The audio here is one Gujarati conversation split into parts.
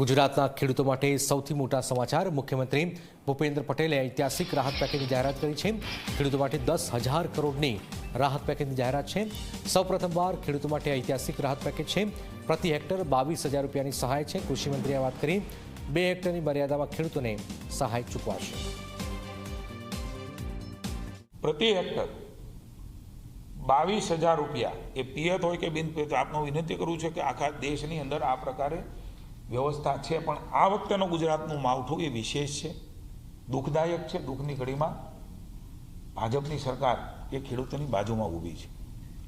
ગુજરાતના ખેડૂતો માટે સૌથી મોટા સમાચાર. મુખ્યમંત્રી ભૂપેન્દ્ર પટેલે ઐતિહાસિક રાહત પેકેજની જાહેરાત કરી છે. ખેડૂતો માટે દસ હજાર કરોડની રાહત પેકેજની જાહેરાત છે. સૌપ્રથમવાર ખેડૂતો માટે ઐતિહાસિક રાહત પેકેજ છે. પ્રતિ હેક્ટર બાવીસ હજાર રૂપિયાની સહાય છે. કૃષિમંત્રીએ વાત કરી. બે હેક્ટરની મર્યાદામાં ખેડૂતોને સહાય ચૂકવાશે. પ્રતિ હેક્ટર બાવીસ હજાર રૂપિયા. એ પિયત હોય કે બિન પિયત આપનો વિનંતી કરું છે કે આખા દેશની અંદર આ પ્રકારે વ્યવસ્થા છે, પણ આ વખતેનું ગુજરાતનું માવઠું એ વિશેષ છે. દુઃખદાયક છે, દુઃખની ઘડીમાં ભાજપની સરકાર એ ખેડૂતોની બાજુમાં ઊભી છે.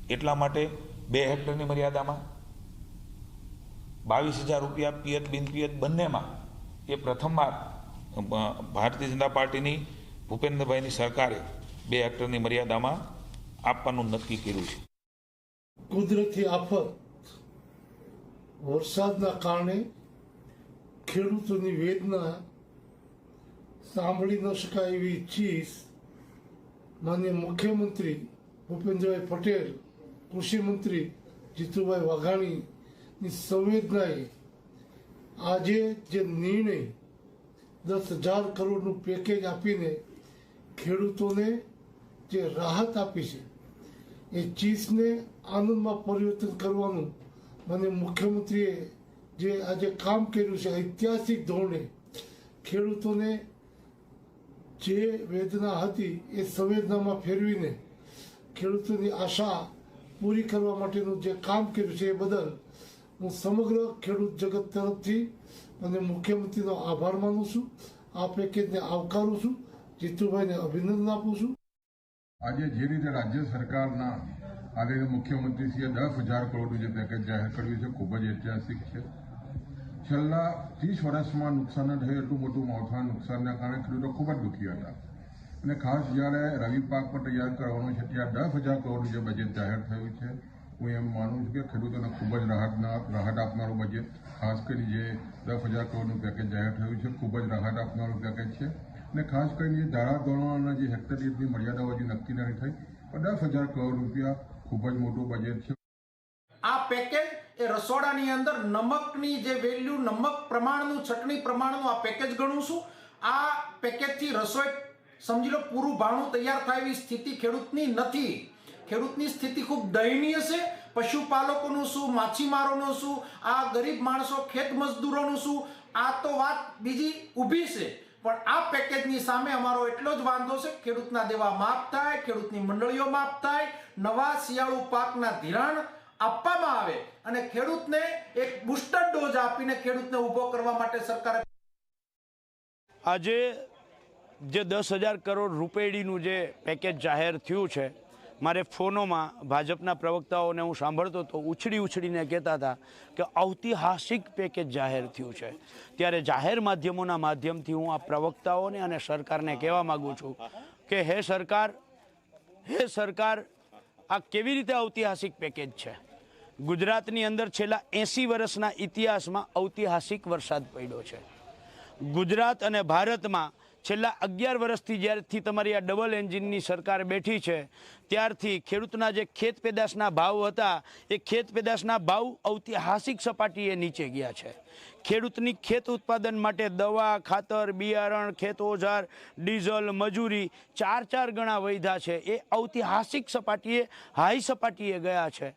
એટલા માટે બે હેક્ટરની મર્યાદામાં બાવીસ હજાર રૂપિયા પિયત બિનપિયત બંનેમાં એ પ્રથમવાર ભારતીય જનતા પાર્ટીની ભૂપેન્દ્રભાઈની સરકારે બે હેક્ટરની મર્યાદામાં આપવાનું નક્કી કર્યું છે. કુદરતી આફત વરસાદના કારણે ખેડૂતોની વેદના સાંભળી ન શકાય એવી ચીજ માન્ય મુખ્યમંત્રી ભૂપેન્દ્રભાઈ પટેલ કૃષિમંત્રી જીતુભાઈ વાઘાણીની સંવેદનાએ આજે જે નિર્ણય દસ હજાર કરોડનું પેકેજ આપીને ખેડૂતોને જે રાહત આપી છે, એ ચીસને આનંદમાં પરિવર્તન કરવાનું મને મુખ્યમંત્રીએ જે આજે કામ કર્યું છે, ઐતિહાસિક ધોરણે. ખેડૂતોને જે વેદના હતી, એ સંવેદનામાં ફેરવીને ખેડૂતોની આશા પૂરી કરવા માટેનું જે કામ કર્યું છે, એ બદલ હું સમગ્ર ખેડૂત જગત તરફથી અને મુખ્યમંત્રીનો આભાર માનું છું. આ પેકેજને આવકારું છું. જીતુભાઈને અભિનંદન આપું છું. આજે જે રીતે રાજ્ય સરકારના આદરણીય મુખ્યમંત્રીશ્રીએ દસ હજાર કરોડનું જે પેકેજ જાહેર કર્યું છે, ખૂબ જ ઐતિહાસિક છે. છેલ્લા ત્રીસ વર્ષમાં નુકસાન થયું, એટલું મોટું માવઠાના નુકસાનના કારણે ખેડૂતો ખૂબ જ દુઃખી હતા. અને ખાસ જ્યારે રવિ પાક પર તૈયાર કરવાનો છે, ત્યાં દસ હજાર કરોડનું જે બજેટ જાહેર થયું છે, હું એમ માનું છું કે ખેડૂતોને ખૂબ જ રાહતના રાહત આપનારું બજેટ ખાસ કરી જે દસ હજાર કરોડનું પેકેજ જાહેર થયું છે, ખૂબ જ રાહત આપનારું પેકેજ છે. અને ખાસ કરીને જે ધારાધોરણોના જે હેક્ટર દીઠની મર્યાદાઓ હજી નક્કી નથી થઈ, પણ દસ હજાર કરોડ રૂપિયા ખૂબ જ મોટું બજેટ છે. આ પેકેજ એ રસોડાની અંદર નમકની જે વેલ્યુ નમક પ્રમાણનું, ચટણી પ્રમાણનું આ પેકેજ ગણું છું. આ પેકેજથી રસોઈ, સમજી લો, પૂરું ભાણું તૈયાર થાય એવી સ્થિતિ ખેડૂતની નથી. ખેડૂતની સ્થિતિ ખૂબ દયનીય છે. પશુપાલકોનું શું, માછીમારોનું શું, આ ગરીબ માણસો ખેત મજદૂરોનું શું, આ તો વાત બીજી ઊભી છે. પણ આ પેકેજની સામે અમારો એટલો જ વાંધો છે, ખેડૂતના દેવા માફ થાય, ખેડૂતની મંડળીઓ માફ થાય, નવા શિયાળુ પાકના ધિરાણ આપવામાં આવે અને ખેડૂતને એક બુસ્ટર ડોઝ આપીને ખેડૂતને ઊભો કરવા માટે સરકારે આજે જે દસ હજાર કરોડ રૂપેડીનું જે પેકેજ જાહેર થયું છે, મારે ફોનોમાં ભાજપના પ્રવક્તાઓને હું સાંભળતો તો ઉછળી ઉછળીને કહેતા હતા કે ઐતિહાસિક પેકેજ જાહેર થયું છે. ત્યારે જાહેર માધ્યમોના માધ્યમથી હું આ પ્રવક્તાઓને અને સરકારને કહેવા માગું છું કે હે સરકાર હે સરકાર આ કેવી રીતે ઐતિહાસિક પેકેજ છે? ગુજરાતની અંદર છેલ્લા એંસી વર્ષના ઇતિહાસમાં ઐતિહાસિક વરસાદ પડ્યો છે. ગુજરાત અને ભારતમાં છેલ્લા અગિયાર વર્ષથી જ્યારથી તમારી આ ડબલ એન્જિનની સરકાર બેઠી છે, ત્યારથી ખેડૂતના જે ખેત પેદાશના ભાવ હતા, એ ખેત પેદાશના ભાવ ઐતિહાસિક સપાટીએ નીચે ગયા છે. ખેડૂતની ખેત ઉત્પાદન માટે દવા, ખાતર, બિયારણ, ખેત ઓઝાર ડીઝલ, મજૂરી ચાર ચાર ગણા વૈધા છે. એ ઐતિહાસિક સપાટીએ, હાઈ સપાટીએ ગયા છે.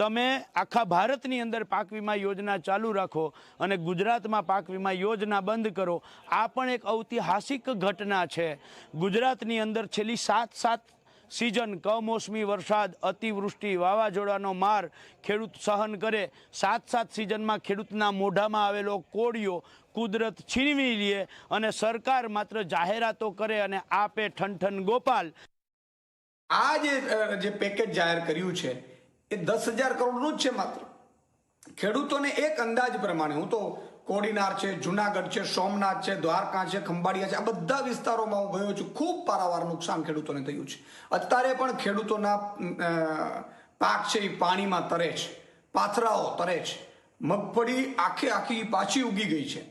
તમે આખા ભારતની અંદર પાક વીમા યોજના ચાલુ રાખો અને ગુજરાતમાં પાક વીમા યોજના બંધ કરો, આ પણ એક ઐતિહાસિક ઘટના છે. ગુજરાતની અંદર છેલ્લી સાત સાત સિઝન કમોસમી વરસાદ, અતિવૃષ્ટિ, વાવાઝોડાનો માર ખેડૂત સહન કરે. સાત સાત સિઝનમાં ખેડૂતના મોઢામાં આવેલો કોળિયો કુદરત છીનવી લે અને સરકાર માત્ર જાહેરાતો કરે અને આપે ઠનઠન ગોપાલ. આ જે પેકેજ જાહેર કર્યું છે એ દસ હજાર કરોડનું જ છે માત્ર. ખેડૂતોને એક અંદાજ પ્રમાણે, હું તો કોડીનાર છે, જુનાગઢ છે, સોમનાથ છે, દ્વારકા છે, ખંભાળિયા છે, આ બધા વિસ્તારોમાં હું ગયો છું. ખૂબ પારાવાર નુકસાન ખેડૂતોને થયું છે. અત્યારે પણ ખેડૂતોના પાક છે એ પાણીમાં તરે છે. પાથરાઓ તરે છે. મગફળી આખે આખી પાછી ઉગી ગઈ છે.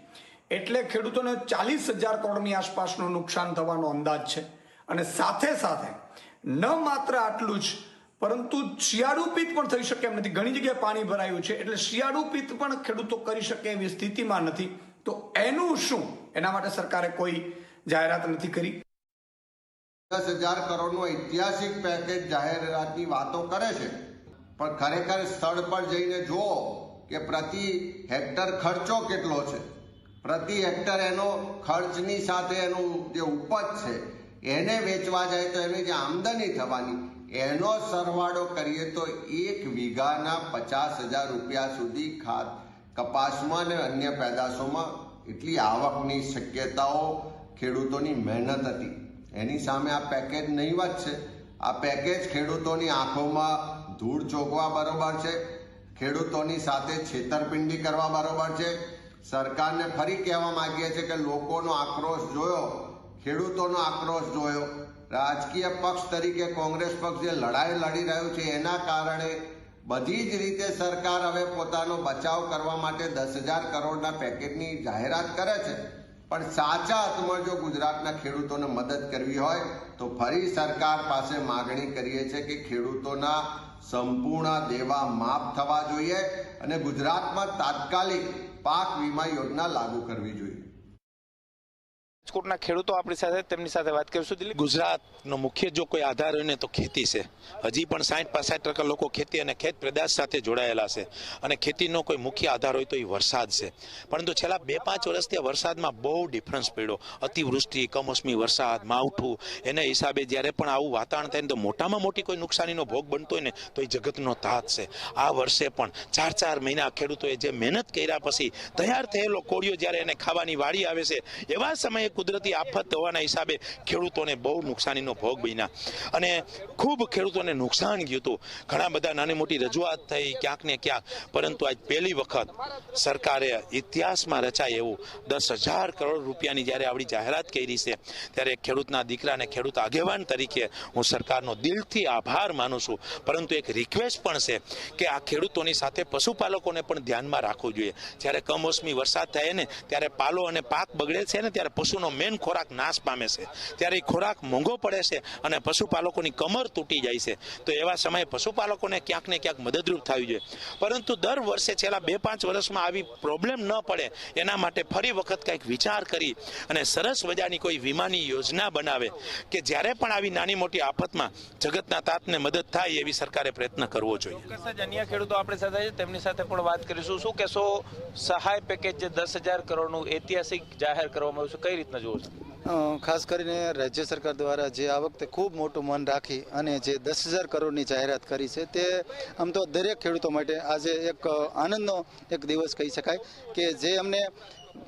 એટલે ખેડૂતોને ચાલીસ હજાર કરોડની આસપાસનું નુકસાન થવાનો અંદાજ છે. અને સાથે સાથે ન માત્ર આટલું જ પરંતુ શિયાળુ પિત્ત પણ થઈ શકે એમ નથી. ઘણી જગ્યાએ પાણી ભરાયું છે એટલે શિયાળુ પિત્ત પણ ખેડૂતો કરી શકે એવી સ્થિતિમાં નથી. તો એનું શું? એના માટે સરકારે કોઈ જાહેરાત નથી કરી. દસ હજાર કરોડનું ઐતિહાસિક પેકેજ જાહેરાતની વાતો કરે છે. પણ ખરેખર સ્થળ પર જઈને જુઓ કે પ્રતિ હેક્ટર ખર્ચો કેટલો છે. પ્રતિ હેક્ટર એનો ખર્ચની સાથે એનું જે ઉપજ છે, એને વેચવા જાય તો એની જે આમદની થવાની એનો સરવાળો કરીએ તો એક વીઘાના પચાસ હજાર રૂપિયા સુધી ખાત કપાસમાં અને અન્ય પેદાશોમાં. એટલી આવકની શક્યતાઓ ખેડૂતોની મહેનત હતી. એની સામે આ પેકેજ નહીવત છે. આ પેકેજ ખેડૂતોની આંખોમાં ધૂળ ચોકવા બરોબર છે. ખેડૂતોની સાથે છેતરપિંડી કરવા બરોબર છે. સરકારને ફરી કહેવા માંગીએ છીએ કે લોકોનો આક્રોશ જોયો, ખેડૂતોનો આક્રોશ જોયો. રાજકીય પક્ષ તરીકે કોંગ્રેસ પક્ષ જે લડાઈ લડી રહ્યું છે, એના કારણે બધી જ રીતે સરકાર હવે પોતાનો બચાવ કરવા માટે દસ હજાર કરોડના પેકેજની જાહેરાત કરે છે. પણ સાચા અર્થમાં જો ગુજરાતના ખેડૂતોને મદદ કરવી હોય, તો ફરી સરકાર પાસે માગણી કરીએ છીએ કે ખેડૂતોના સંપૂર્ણ દેવા માફ થવા જોઈએ અને ગુજરાતમાં તાત્કાલિક પાક વીમા યોજના લાગુ કરવી જોઈએ. રાજકોટના ખેડૂતો આપણી સાથે, તેમની સાથે વાત કરીશું. દિલીપ. ગુજરાતનો મુખ્ય જો કોઈ આધાર હોય ને તો ખેતી છે. હજી પણ સાઠ પાસઠ ટકા લોકો ખેતી અને ખેત પેદાશ સાથે જોડાયેલા છે. અને ખેતીનો કોઈ મુખ્ય આધાર હોય તો એ વરસાદ છે. પરંતુ છેલ્લા બે પાંચ વર્ષથી વરસાદમાં બહુ ડિફરન્સ પડ્યો. અતિવૃષ્ટિ, કમોસમી વરસાદ, માવઠું, એના હિસાબે જ્યારે પણ આવું વાતાવરણ થાય ને તો મોટામાં મોટી કોઈ નુકસાનીનો ભોગ બનતો હોય ને તો એ જગતનો તાત છે. આ વર્ષે પણ ચાર ચાર મહિના ખેડૂતોએ જે મહેનત કર્યા પછી તૈયાર થયેલો કોળિયો જ્યારે એને ખાવાની વાડી આવે છે, એવા સમયે કુદરતી આફત હોવાના હિસાબે ખેડૂતોને બહુ નુકસાનીનો ભોગ બન્યા. અને ખૂબ ખેડૂતોને નુકસાન ગયું હતું. ઘણા બધા નાની મોટી રજૂઆત થઈ, ક્યાંક ને ક્યાંક. પરંતુ આજ પહેલી વખત સરકારે ઇતિહાસમાં રચાય એવું દસ હજાર કરોડ રૂપિયાની જ્યારે આવડી જાહેરાત કરી છે, ત્યારે ખેડૂતના દીકરા અને ખેડૂત આગેવાન તરીકે હું સરકારનો દિલથી આભાર માનું છું. પરંતુ એક રિક્વેસ્ટ પણ છે કે આ ખેડૂતોની સાથે પશુપાલકોને પણ ધ્યાનમાં રાખવું જોઈએ. જ્યારે કમોસમી વરસાદ થાય ને, ત્યારે પાલો અને પાક બગડે છે ને, ત્યારે પશુનો મેન ખોરાક નાશ પામે છે. ત્યારે એ ખોરાક મોંઘો પડે છે અને પશુપાલકોની કમર તૂટી જાય છે. તો એવા સમયે પશુપાલકોને ક્યાંક ને ક્યાંક મદદરૂપ થવી જોઈએ. પરંતુ દર વર્ષે છેલ્લા બે પાંચ વર્ષમાં આવી પ્રોબ્લેમ ન પડે, એના માટે ફરી વખત કંઈક વિચાર કરી અને સરસ મજાની કોઈ વીમાની યોજના બનાવે કે જ્યારે પણ આવી નાની મોટી આફતમાં જગતના તાતને મદદ થાય એવી સરકારે પ્રયત્ન કરવો જોઈએ. અન્ય ખેડૂતો આપણી સાથે છે. તેમની સાથે પણ વાત કરીશું. શું કહેશો? સહાય પેકેજ જે દસ હજાર કરોડનું ઐતિહાસિક જાહેર કરવામાં આવ્યું છે, કઈ રીતના જુઓ છો. ખાસ કરીને રાજ્ય સરકાર દ્વારા જે આ વખતે ખૂબ મોટું મન રાખી અને જે દસ હજાર કરોડની જાહેરાત કરી છે તે આમ તો દરેક ખેડૂતો માટે આજે એક આનંદનો એક દિવસ કહી શકાય કે જે અમને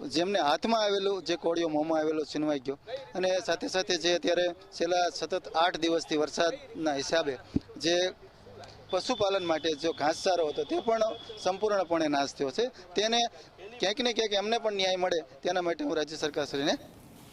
જેમને હાથમાં આવેલું જે કોળિયો મોંમાં આવેલો છીનવાઈ ગયો અને સાથે સાથે જે અત્યારે છેલ્લા સતત આઠ દિવસથી વરસાદના હિસાબે જે પશુપાલન માટે જો ઘાસચારો હતો તે પણ સંપૂર્ણપણે નાશ થયો છે. તેને ક્યાંક ને ક્યાંક એમને પણ ન્યાય મળે તેના માટે હું રાજ્ય સરકારશ્રીને